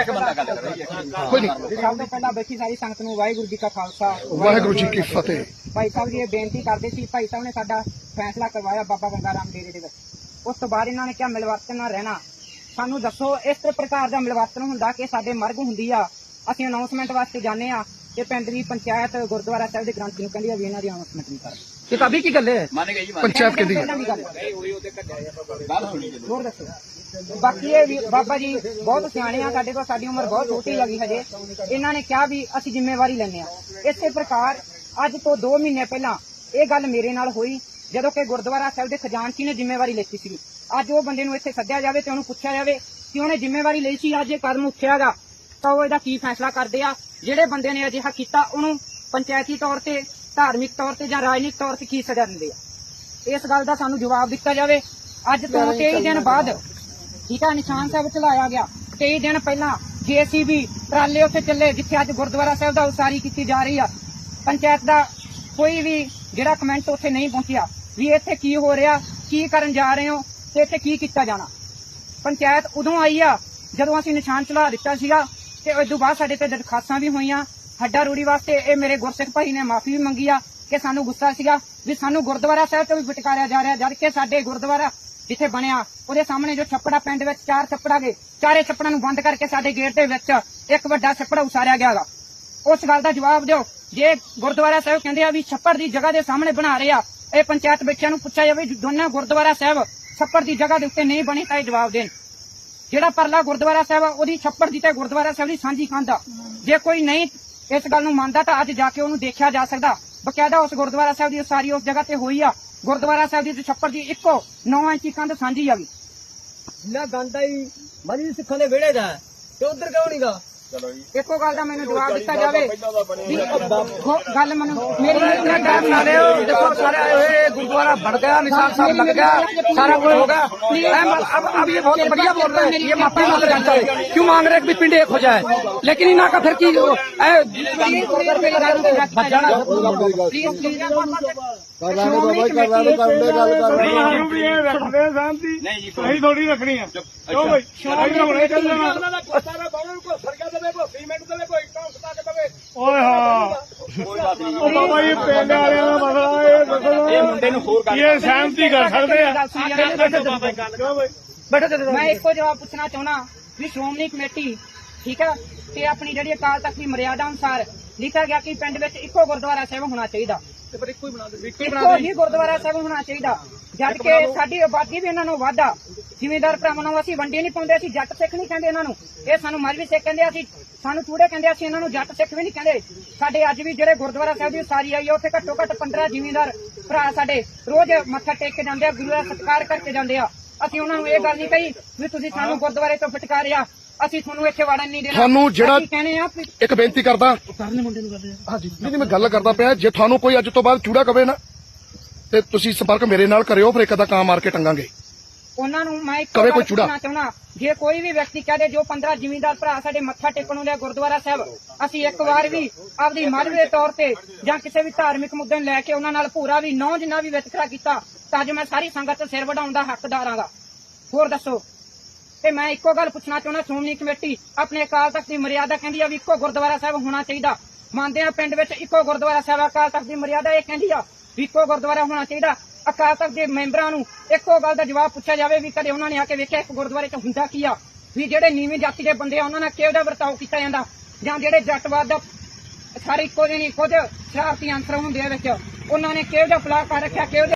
ਇੱਕ ਬੰਦਾ ਗੱਲ ਕਰ ਰਹੀ ਹੈ ਕੋਈ ਨਹੀਂ। ਸਭ ਤੋਂ ਪਹਿਲਾਂ ਬੈਠੀ ਸਾਰੀ ਸੰਗਤ ਨੂੰ ਵਾਹਿਗੁਰੂ ਜੀ ਕਾ ਖਾਲਸਾ ਵਾਹਿਗੁਰੂ ਜੀ ਕੀ ਫਤਿਹ। ਭਾਈ ਸਾਹਿਬ ਜੀ ਇਹ ਬੇਨਤੀ ਕਰਦੇ ਸੀ ਭਾਈ ਸਾਹਿਬ ਨੇ ਸਾਡਾ ਫੈਸਲਾ ਕਰਵਾਇਆ ਬਾਬਾ ਗੰਗਾ ਰਾਮ ਡੇਰੇ ਦੇ ਵਿੱਚ। ਉਸ ਤੋਂ ਬਾਅਦ ਇਹਨਾਂ ਨੇ ਕਿਹਾ ਮਿਲਵਰਤਨ ਨਾਲ ਰਹਿਣਾ। ਸਾਨੂੰ ਦੱਸੋ ਇਸ ਪ੍ਰਕਾਰ ਦਾ ਮਿਲਵਰਤਨ ਹੁੰਦਾ ਕਿ ਸਾਡੇ ਮਰਗ ਹੁੰਦੀ ਆ। ਅਸੀਂ ਅਨਾਉਂਸਮੈਂਟ ਵਾਸਤੇ ਜਾਂਦੇ ਆ ਤੇ ਪਿੰਡ ਦੀ ਪੰਚਾਇਤ ਗੁਰਦੁਆਰਾ ਸਾਹਿਬ ਦੇ ਗ੍ਰੰਥੀ ਨੂੰ ਕਹਿੰਦੀ ਆ ਵੀ ਇਹਨਾਂ ਦੀ ਅਨਾਉਂਸਮੈਂਟ ਨਹੀਂ ਕਰਦੇ ਤਾਂ ਅਭੀ ਕੀ ਗੱਲ ਹੈ? ਮੰਨ ਗਏ ਜੀ ਮੰਨ ਪੰਚਾਇਤ ਕਹਿੰਦੀ ਹੈ। ਗੱਲ ਸੁਣੀ ਹੋਰ ਦੱਸੋ। ਬਾਕੀ ਇਹ ਵੀ ਬਾਬਾ ਜੀ ਬਹੁਤ ਸਿਆਣੇ ਆ ਸਾਡੇ ਕੋਲ ਸਾਡੀ ਉਮਰ ਬਹੁਤ ਛੋਟੀ ਹੈਗੀ ਹਜੇ। ਇਹਨਾਂ ਨੇ ਕਿਹਾ ਵੀ ਅਸੀਂ ਜ਼ਿੰਮੇਵਾਰੀ ਲੈਂਦੇ ਆ ਇਸੇ ਪ੍ਰਕਾਰ ਅੱਜ ਤੋਂ 2 ਮਹੀਨੇ ਪਹਿਲਾਂ ਇਹ ਗੱਲ ਮੇਰੇ ਨਾਲ ਹੋਈ ਜਦੋਂ ਕਿ ਗੁਰਦੁਆਰਾ ਸਾਹਿਬ ਦੇ ਖਜ਼ਾਨਚੀ ਨੇ ਜ਼ਿੰਮੇਵਾਰੀ ਲਈ ਸੀ। ਅੱਜ ਉਹ ਬੰਦੇ ਨੂੰ ਇੱਥੇ ਸੱਦਿਆ ਜਾਵੇ ਤੇ ਉਹਨੂੰ ਪੁੱਛਿਆ ਜਾਵੇ ਕਿ ਉਹਨੇ ਜ਼ਿੰਮੇਵਾਰੀ ਲਈ ਸੀ ਅੱਜ ਇਹ ਕਦਮ ਉੱਠਿਆਗਾ। ਤਾਂ ਉਹ ਇਹਦਾ ਕੀ ਫੈਸਲਾ ਕਰਦੇ ਆ? ਜਿਹੜੇ ਬੰਦੇ ਨੇ ਅਜਿਹਾ ਕੀਤਾ ਉਹਨੂੰ ਪੰਚਾਇਤੀ ਤੌਰ ਤੇ ਧਾਰਮਿਕ ਤੌਰ ਤੇ ਜਾਂ ਰਾਜਨੀਤਿਕ ਤੌਰ ਤੇ ਕੀ ਸਜ਼ਾ ਦਿੰਦੇ ਆ? ਇਸ ਗੱਲ ਦਾ ਸਾਨੂੰ ਜਵਾਬ ਦਿੱਤਾ ਜਾਵੇ। ਅੱਜ ਤੋਂ 23 ਦਿਨ ਬਾਅਦ ਠੀਕ ਆ ਨਿਸ਼ਾਨ ਸਾਹਿਬ ਚਲਾਇਆ ਗਿਆ। 23 ਦਿਨ ਪਹਿਲਾਂ ਜੀਸੀਬੀ ਟਰਾਲੇ ਉੱਥੇ ਚੱਲੇ ਜਿੱਥੇ ਅੱਜ ਗੁਰਦੁਆਰਾ ਸਾਹਿਬ ਦਾ ਉਸਾਰੀ ਕੀਤੀ ਜਾ ਰਹੀ ਆ। ਪੰਚਾਇਤ ਦਾ ਕੋਈ ਵੀ ਜਿਹੜਾ ਕਮੈਂਟ ਉੱਥੇ ਨਹੀਂ ਪਹੁੰਚਿਆ ਵੀ ਇੱਥੇ ਕੀ ਹੋ ਰਿਹਾ ਕੀ ਕਰਨ ਜਾ ਰਹੇ ਹੋ ਤੇ ਇੱਥੇ ਕੀ ਕੀਤਾ ਜਾਣਾ। ਪੰਚਾਇਤ ਉਦੋਂ ਆਈ ਆ ਜਦੋਂ ਅਸੀਂ ਨਿਸ਼ਾਨ ਚਲਾ ਦਿੱਤਾ ਸੀਗਾ ਤੇ ਉਸ ਤੋਂ ਬਾਅਦ ਸਾਡੇ ਤੇ ਦਰਖਾਸਤਾਂ ਵੀ ਹੋਈਆਂ ਹੱਡਾ ਰੂੜੀ ਵਾਸਤੇ ਇਹ ਮੇਰੇ ਗੁਰਸਿੱਖ ਭਾਈ ਨੇ ਮਾਫੀ ਵੀ ਮੰਗੀ ਆ ਕਿ ਸਾਨੂੰ ਗੁੱਸਾ ਸੀਗਾ ਵੀ ਸਾਨੂੰ ਗੁਰਦੁਆਰਾ ਸਾਹਿਬ ਤੋਂ ਵੀ ਫਟਕਾਰਿਆ ਜਾ ਰਿਹਾ, ਜਦ ਕਿ ਸਾਡੇ ਗੁਰਦੁਆਰਾ ਜਿੱਥੇ ਬਣਿਆ, ਉਹਦੇ ਸਾਹਮਣੇ ਜੋ ਛੱਪੜਾ ਪਿੰਡ ਵਿੱਚ ਚਾਰ ਛੱਪੜਾ ਗਏ, ਚਾਰੇ ਛੱਪੜਾਂ ਨੂੰ ਬੰਦ ਕਰਕੇ ਸਾਡੇ ਗੇਟ ਦੇ ਵਿੱਚ ਇੱਕ ਵੱਡਾ ਛੱਪੜਾ ਉਸਾਰਿਆ ਗਿਆਗਾ ਉਸ ਗੱਲ ਦਾ ਜਵਾਬ ਦਿਓ, ਜੇ ਗੁਰਦੁਆਰਾ ਸਾਹਿਬ ਕਹਿੰਦੇ ਆ ਵੀ ਛੱਪੜ ਦੀ ਜਗ੍ਹਾ ਦੇ ਸਾਹਮਣੇ ਬਣਾ ਰਹੇ ਆ, ਇਹ ਪੰਚਾਇਤ ਬੱਚਿਆਂ ਨੂੰ ਪੁੱਛਿਆ ਜਾਵੇ ਦੋਨਾਂ ਗੁਰਦੁਆਰਾ ਸਾਹਿਬ ਛੱਪੜ ਦੀ ਜਗ੍ਹਾ ਦੇ ਉੱਤੇ ਨਹੀਂ ਬਣੇ ਤਾਂ ਇਹ ਜਵਾਬ ਦੇਣ। ਜਿਹੜਾ ਪਰਲਾ ਗੁਰਦੁਆਰਾ ਸਾਹਿਬ ਆ, ਉਹਦੀ ਛੱਪੜ ਦੀ ਤੇ ਗੁਰਦੁਆਰਾ ਸਾਹਿਬ ਦੀ ਸਾਂਝੀ ਕੰਧ ਆ। ਜੇ ਕੋਈ ਨਹੀਂ ਇਸ ਗੱਲ ਨੂੰ ਮੰਨਦਾ ਤਾਂ ਅੱਜ ਜਾ ਕੇ ਉਹਨੂੰ ਦੇਖਿਆ ਜਾ ਸਕਦਾ। ਬਕਾਇਦਾ ਉਸ ਗੁਰਦੁਆਰਾ ਸਾਹਿਬ ਦੀ ਉਸਾਰੀ ਉਸ ਜਗ੍ਹਾ ਤੇ ਹੋਈ ਆ। ਗੁਰਦੁਆਰਾ ਸਾਹਿਬ ਦੀ ਤੇ ਛੱਪੜ ਦੀ ਇੱਕੋ 9 ਇੰਚੀ ਕੰਧ ਸਾਂਝੀ ਆ ਵੀ। ਨਾ ਗੰਦਾ ਹੀ ਮਰੀ ਸਿੱਖਾਂ ਦੇ ਵਿਹੜੇ ਦਾ ਤੇ ਉਧਰ ਕਿਉਂ ਨਹੀਂਗਾ ਇੱਕੋ ਗੱਲ ਦਾ ਮੈਨੂੰ ਜਵਾਬ ਦਿੱਤਾ ਜਾਵੇ ਵੀ ਉਹ ਗੱਲ ਮੈਨੂੰ ਮੇਰੀ इतना टाइम ना ले देखो सारे आए हुए गुरुद्वारा बढ़ गया निशान साहब लग गया सारा कुछ हो गया अब अब अब ये बहुत बढ़िया बोल रहे हैं ये माफी मांग जानता है क्यों मांग रहे हैं कि भी पिंड एक हो जाए लेकिन इना का फिर की ਪਲੀਜ਼ ਪਲੀਜ਼ ਸ਼੍ਰੋਮਣੀ ਕਮੇਟੀ ਸਾਨੂੰ ਵੀ ਇਹ ਰੱਖਦੇ ਆ ਸ਼ਾਂਤੀ ਜੀ ਅਸੀਂ ਥੋੜੀ ਰੱਖਣੀ ਆ ਕਿਉਂ ਬਈ ਅਸੀਂ ਹੁਣੇ ਚੱਲ ਜਾਣਾ ਓਏ ਹਾਂ। ਕੋਈ ਨਹੀਂ। ਉਹ ਬਾਬਾ ਜੀ ਪਿੰਡ ਵਾਲਿਆਂ ਦਾ ਮਸਲਾ ਇਹ ਇਹ ਦੱਸੋ। ਮੁੰਡੇ ਨੂੰ ਹੋਰ ਗੱਲ ਇਹ ਸਹਿਮਤੀ ਕਰ ਸਕਦੇ ਆ। ਕਿਉਂ ਬਈ? ਮੈਂ ਇੱਕੋ ਜਵਾਬ ਪੁੱਛਣਾ ਚਾਹੁੰਦਾ ਵੀ ਸ਼੍ਰੋਮਣੀ ਕਮੇਟੀ ਠੀਕ ਹੈ ਤੇ ਆਪਣੀ ਜਿਹੜੀ ਅਕਾਲ ਤਖਤ ਦੀ ਮਰਿਆਦਾ ਅਨੁਸਾਰ ਲਿਖਿਆ ਗਿਆ ਕਿ ਪਿੰਡ ਵਿੱਚ ਇੱਕੋ ਗੁਰਦੁਆਰਾ ਸਾਹਿਬ ਹੋਣਾ ਚਾਹੀਦਾ। ਇੱਕੋ ਹੀ ਗੁਰਦੁਆਰਾ ਸਾਹਿਬ ਹੋਣਾ ਚਾਹੀਦਾ। ਜਦ ਕਿ ਸਾਡੀ ਆਬਾਦੀ ਵੀ ਇਹਨਾਂ ਨੂੰ ਵਾਧਾ। ਜ਼ਿਮੀਂਦਾਰ ਭਰਾਵਾਂ ਨੂੰ ਅਸੀਂ ਵੰਡੀ ਨਹੀਂ ਪਾਉਂਦੇ ਅਸੀਂ ਜੱਟ ਸਿੱਖ ਨਹੀਂ ਕਹਿੰਦੇ ਇਹਨਾਂ ਨੂੰ। ਇਹ ਸਾਨੂੰ ਮਰਵੀ ਸਿੱਖ ਕਹਿੰਦੇ ਅਸੀਂ ਸਾਨੂੰ ਚੂੜੇ ਕਹਿੰਦੇ ਅਸੀਂ ਇਹਨਾਂ ਨੂੰ ਜੱਟ ਸਿੱਖ ਵੀ ਨਹੀਂ ਕਹਿੰਦੇ। ਸਾਡੇ ਅੱਜ ਵੀ ਜਿਹੜੇ ਗੁਰਦੁਆਰਾ ਸਾਹਿਬ ਦੀ ਸਾਰੀ ਆਈ ਆ ਉੱਥੇ ਘੱਟੋ ਘੱਟ 15 ਜ਼ਿਮੀਂਦਾਰ ਭਰਾ ਸਾਡੇ ਰੋਜ਼ ਮੱਥਾ ਟੇਕ ਕੇ ਜਾਂਦੇ ਆ ਗੁਰੂ ਦਾ ਸਤਿਕਾਰ ਕਰਕੇ ਜਾਂਦੇ ਆ। ਅਸੀਂ ਉਹਨਾਂ ਨੂੰ ਇਹ ਗੱਲ ਨਹੀਂ ਕਹੀ ਵੀ ਤੁਸੀਂ ਸਾਨੂੰ ਗੁਰਦੁਆਰੇ ਤੋਂ ਫਟਕਾਰਿਆ। ਅਸੀਂ ਤੁਹਾਨੂੰ ਇੱਥੇ ਵੜਨ ਨਹੀਂ ਦੇਣਾ। ਤੁਹਾਨੂੰ ਜਿਹੜਾ- ਅਸੀਂ ਕਹਿੰਦੇ ਆ ਵੀ ਇੱਕ ਬੇਨਤੀ ਕਰਦਾ। ਹਾਂਜੀ ਨਹੀਂ ਨਹੀਂ, ਮੈਂ ਗੱਲ ਕਰਦਾ ਪਿਆ ਜੇ ਤੁਹਾਨੂੰ ਕੋਈ ਅੱਜ ਤੋਂ ਬਾਅਦ ਚੂੜਾ ਕਵੇ ਨਾ ਤੇ ਤੁਸੀਂ ਸੰਪਰਕ ਮੇਰੇ ਨਾਲ ਕਰਿਓ ਫਿਰ ਇੱਕ ਦਾ ਕਾਂ ਮਾਰ ਕੇ ਟੰਗਾਂਗੇ। ਉਹਨਾਂ ਨੂੰ ਮੈਂ ਇੱਕ ਕਵੇ ਕੋਈ ਗੱਲ ਚੂੜਾ। ਪੁੱਛਣਾ ਚਾਹੁੰਦਾ ਜੇ ਕੋਈ ਵੀ ਵਿਅਕਤੀ ਕਹਦੇ ਜੋ 15 ਜ਼ਿਮੀਂਦਾਰ ਭਰਾ ਸਾਡੇ ਮੱਥਾ ਟੇਕਣ ਆਉਂਦੇ ਆ ਗੁਰਦੁਆਰਾ ਸਾਹਿਬ ਅਸੀਂ ਇੱਕ ਵਾਰ ਵੀ ਆਪਦੀ ਮੱਝ ਦੇ ਤੌਰ ਤੇ ਜਾਂ ਕਿਸੇ ਵੀ ਧਾਰਮਿਕ ਮੁੱਦੇ ਨੂੰ ਲੈ ਕੇ ਉਹਨਾਂ ਨਾਲ ਪੂਰਾ ਵੀ ਨੌ ਜਿੰਨਾ ਵੀ ਵਿਤਕਰਾ ਕੀਤਾ ਤਾਂ ਅੱਜ ਮੈਂ ਸਾਰੀ ਸੰਗਤ ਸਿਰ ਵਢਾਉਣ ਦਾ ਹੱਕਦਾਰ ਆਂਗਾ ਹੋਰ ਦੱਸੋ। ਤੇ ਮੈਂ ਇੱਕੋ ਗੱਲ ਪੁੱਛਣਾ ਚਾਹੁੰਦਾ, ਸ਼੍ਰੋਮਣੀ ਕਮੇਟੀ ਆਪਣੇ ਅਕਾਲ ਤਖਤ ਦੀ ਮਰਿਆਦਾ ਕਹਿੰਦੀ ਆ ਵੀ ਇੱਕੋ ਗੁਰਦੁਆਰਾ ਸਾਹਿਬ ਹੋਣਾ ਚਾਹੀਦਾ। ਮੰਨਦੇ ਆ ਪਿੰਡ ਵਿੱਚ ਇੱਕੋ ਗੁਰਦੁਆਰਾ ਸਾਹਿਬ, ਅਕਾਲ ਤਖਤ ਦੀ ਮਰਿਆਦਾ ਇਹ ਕਹਿੰਦੀ ਆ ਵੀ ਇੱਕੋ ਗੁਰਦੁਆਰਾ ਹੋਣਾ ਚਾਹੀਦਾ। ਅਕਾਲ ਤਖਤ ਦੇ ਮੈਂਬਰਾਂ ਨੂੰ ਇੱਕੋ ਗੱਲ ਦਾ ਜਵਾਬ ਪੁੱਛਿਆ ਜਾਵੇ ਵੀ ਕਦੇ ਉਹਨਾਂ ਨੇ ਆ ਕੇ ਵੇਖਿਆ ਇੱਕ ਗੁਰਦੁਆਰੇ 'ਚ ਹੁੰਦਾ ਕੀ ਆ? ਵੀ ਜਿਹੜੇ ਨੀਵੀਂ ਜਾਤੀ ਦੇ ਬੰਦੇ ਆ, ਉਹਨਾਂ ਨਾਲ ਕਿਹੋ ਜਿਹਾ ਵਰਤਾਓ ਕੀਤਾ ਜਾਂਦਾ? ਜਾਂ ਜਿਹੜੇ ਜੱਟਵਾਦ ਦਾ ਸਾਰੇ ਇੱਕੋ ਜਿਹੇ ਨਹੀਂ ਕੁਝ ਸ਼ਰਾਰਤੀ ਅੰਸਰ ਹੁੰਦੇ ਆ ਵਿੱਚ। ਉਹਨਾਂ ਨੇ ਕਿਹੋ ਜਿਹਾ ਪਲਾਟ ਕਰ ਰੱਖਿਆ, ਕਿਹੋ ਜਿਹਾ